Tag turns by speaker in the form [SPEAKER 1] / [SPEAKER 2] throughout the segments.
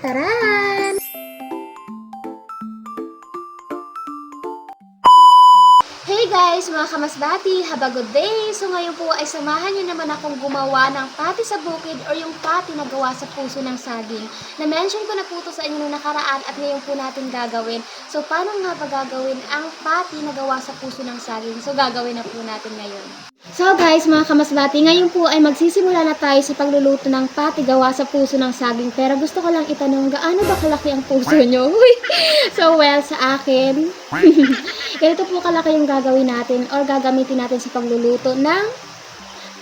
[SPEAKER 1] Taran! Hey guys, mga kamasbati, have a good day! So ngayon po ay samahan niyo naman akong gumawa ng pati sa bukid or yung pati na gawa sa puso ng saging. Na-mention ko na po to sa inyo nung nakaraan at ngayon po natin gagawin. So paano nga ba gagawin ang pati na gawa sa puso ng saging? So gagawin na po natin ngayon. So guys, mga kamasbati, ngayon po ay magsisimula na tayo sa pagluluto ng pati gawa sa puso ng saging. Pero gusto ko lang itanong, gaano ba kalaki ang puso nyo? So well, sa akin, ganito po kalaki yung gagawin natin or gagamitin natin sa pagluluto ng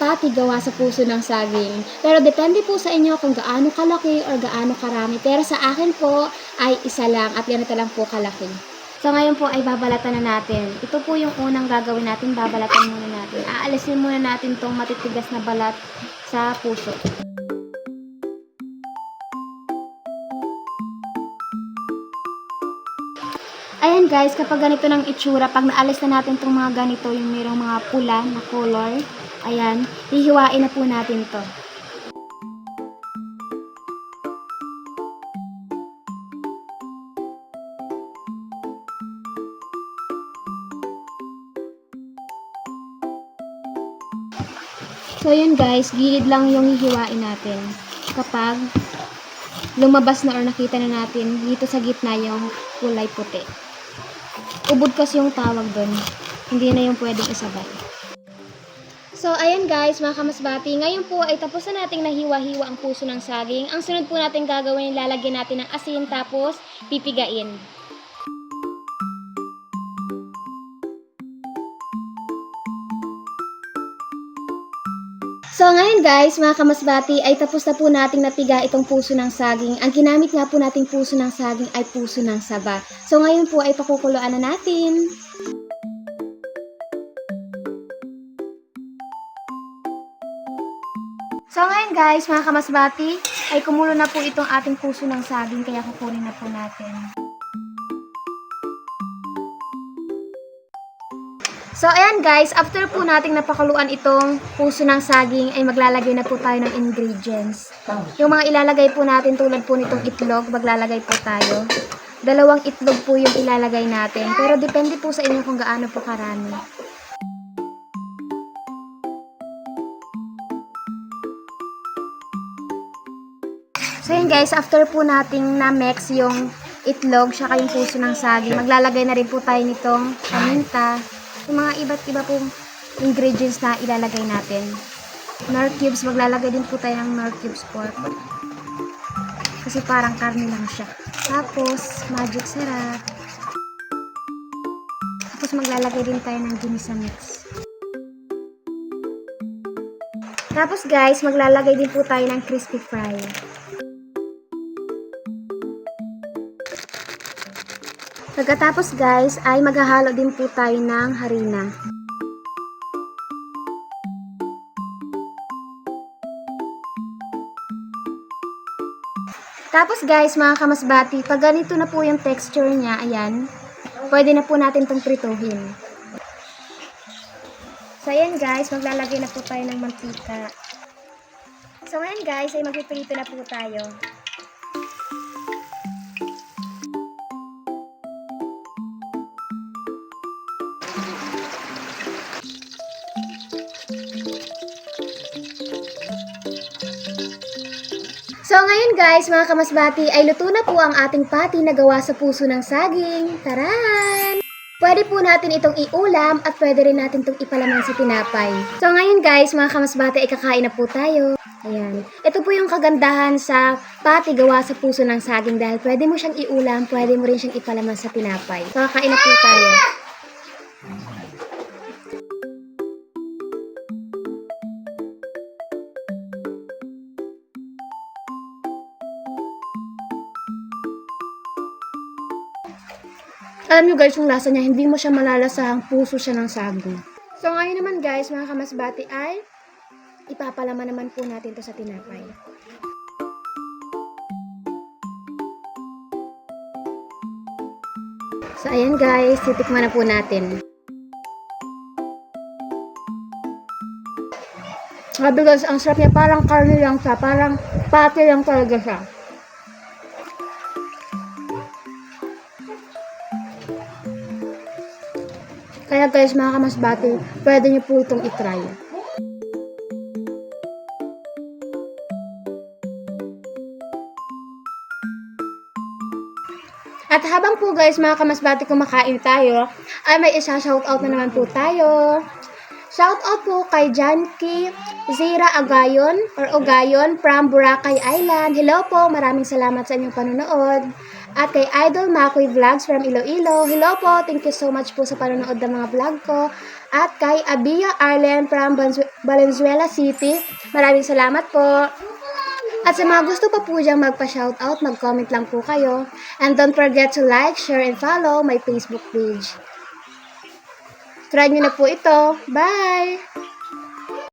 [SPEAKER 1] pati gawa sa puso ng saging. Pero depende po sa inyo kung gaano kalaki or gaano karami. Pero sa akin po ay isa lang at ganito lang po kalaki. So ngayon po ay babalatan na natin. Ito po yung unang gagawin natin, babalatan muna natin. Aalisin muna natin tong matitigas na balat sa puso. Ayan guys, kapag ganito ng itsura, pag naalis na natin itong mga ganito, yung mayroong mga pula na color, ayan, hihiwain na po natin to. So yun guys, gilid lang yung hihiwain natin. Kapag lumabas na or nakita na natin dito sa gitna yung kulay puti. Ubod kasi yung tawag doon. Hindi na yung pwedeng isabay. So, ayan guys, mga kamasbati. Ngayon po ay tapos na nating nahiwa-hiwa ang puso ng saging. Ang sunod po natin gagawin, lalagyan natin ng asin tapos pipigain. So ngayon guys, mga kamasbati, ay tapos na po nating napiga itong puso ng saging. Ang ginamit nga po nating puso ng saging ay puso ng saba. So ngayon po ay pakukuluan na natin. So ngayon guys, mga kamasbati, ay kumulo na po itong ating puso ng saging kaya kukunin na po natin. So, ayan guys, after po nating napakuluan itong puso ng saging, ay maglalagay na po tayo ng ingredients. Yung mga ilalagay po natin tulad po nitong itlog, maglalagay po tayo. Dalawang itlog po yung ilalagay natin. Pero depende po sa inyo kung gaano po karami. So yun guys, after po nating na-mix yung itlog, saka yung puso ng saging, maglalagay na rin po tayo nitong paminta, yung mga iba't iba pong ingredients na ilalagay natin. Nor cubes, maglalagay din po tayo ng nor cubes pork. Kasi parang karne lang siya. Tapos, magic syrup. Tapos maglalagay din tayo ng ginisa mix. Tapos guys, maglalagay din po tayo ng crispy fry. Pagkatapos guys, ay maghahalo din po tayo ng harina. Tapos guys, mga kamasbati, pag ganito na po yung texture niya, ayan, pwede na po natin itong prituhin. So ayan guys, maglalagay na po tayo ng mantika. So ayan guys, ay magpiprito na po tayo. So ngayon guys, mga kamasbati, ay luto na po ang ating pati na gawa sa puso ng saging. Taran! Pwede po natin itong iulam at pwede rin natin itong ipalaman sa tinapay. So ngayon guys, mga kamasbati, ay kakain na po tayo. Ayan. Ito po yung kagandahan sa pati gawa sa puso ng saging dahil pwede mo siyang iulam, pwede mo rin siyang ipalaman sa tinapay. So kakain na po tayo. Alam nyo guys, yung lasa niya, hindi mo siya malalasahang puso siya ng saging. So ngayon naman guys, mga kamasbati ay ipapalaman naman po natin to sa tinapay. So ayan guys, titikman na po natin. Sabi guys, ang sarap niya, parang karne lang siya, parang pati lang talaga siya. Kaya guys, mga kamasbati, pwede niyo po itong itry. At habang po guys, mga kamasbati kumakain tayo, ay may isa shoutout na naman po tayo. Shoutout po kay Janky Zira Agayon or Ogayon from Boracay Island. Hello po, maraming salamat sa inyong panonood. At kay Idol Makoy Vlogs from Iloilo. Hello po, thank you so much po sa panonood ng mga vlog ko. At kay Abia Arlen from Valenzu- Valenzuela City. Maraming salamat po. At sa mga gusto pa po diyang magpa-shoutout, mag-comment lang po kayo. And don't forget to like, share, and follow my Facebook page. Try nyo na po ito. Bye!